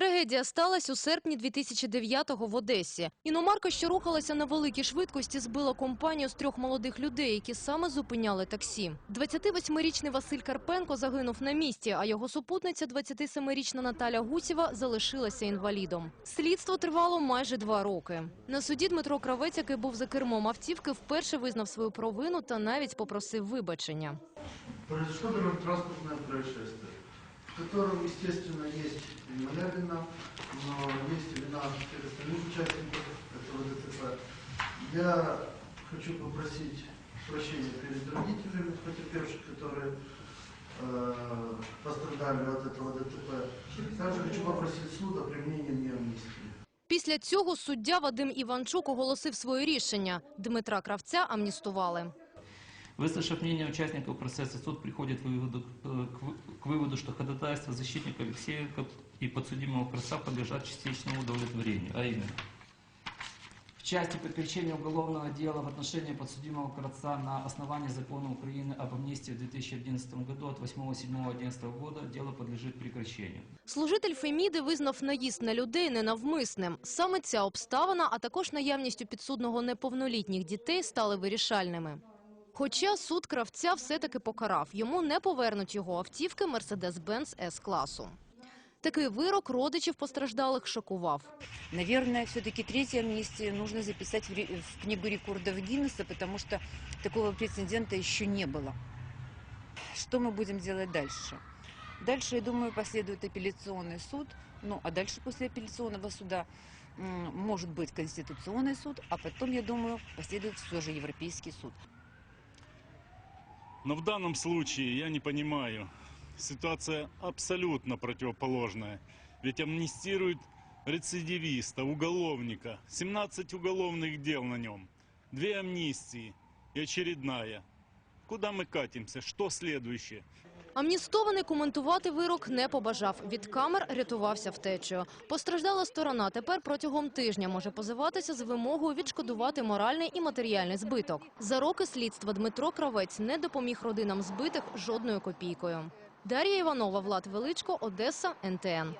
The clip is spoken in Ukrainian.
Трагедія сталася у серпні 2009-го в Одесі. Іномарка, що рухалася на великій швидкості, збила компанію з трьох молодих людей, які саме зупиняли таксі. 28-річний Василь Карпенко загинув на місці, а його супутниця, 27-річна Наталя Гусєва, залишилася інвалідом. Слідство тривало майже два роки. На суді Дмитро Кравець, який був за кермом автівки, вперше визнав свою провину та навіть попросив вибачення. Произошло дорожно-транспортное происшествие, в котором, естественно, есть и моя вина, но есть и вина всех остальных участников этого ДТП. Я хочу попросить прощения перед родителями потерпевших, которые э, пострадали от этого ДТП. Также хочу попросить суд о применении мне амнистии. Після цього суддя Вадим Іванчук оголосив своє рішення. Дмитра Кравця амністували. Выслушав мнение участников процесса, суд приходит к выводу, э, к вы- к выводу, что ходатайство защитника Алексеенко и подсудимого Краса подлежат частичному удовлетворению, а именно В части прекращения уголовного дела в отношении подсудимого Кравца на основании закона Украины об амнистии в 2011 году от 8.7.11 года дело подлежит прекращению. Служитель Феміди визнав наїзд на людей ненавмисним. Саме ця обставина, а також наявність у підсудного неповнолітніх дітей стали вирішальними. Хоча суд кравця все-таки покарав, йому не повернуть його автівки Mercedes-Benz С-класу. Такий вирок родичів постраждалих шокував. Наверное, все-таки третья амнистия нужно записать в, ре- в книгу рекордов Гиннесса, потому что такого прецедента еще не было. Что мы будем делать дальше? Дальше, я думаю, последует апелляционный суд. Ну, а дальше после апелляционного суда м, может быть конституционный суд, а потом, я думаю, последует все же Европейский суд. Но в данном случае я не понимаю. Ситуация абсолютно противоположная. Ведь амнистируют рецидивиста, уголовника. 17 уголовных дел на нем. Две амнистии и очередная. Куда мы катимся? Что следующее? Амністований коментувати вирок не побажав. Від камер рятувався втечею. Постраждала сторона тепер протягом тижня може позиватися з вимогою відшкодувати моральний і матеріальний збиток. За роки слідства Дмитро Кравець не допоміг родинам збитих жодною копійкою. Дар'я Іванова, Влад Величко, Одеса, НТН.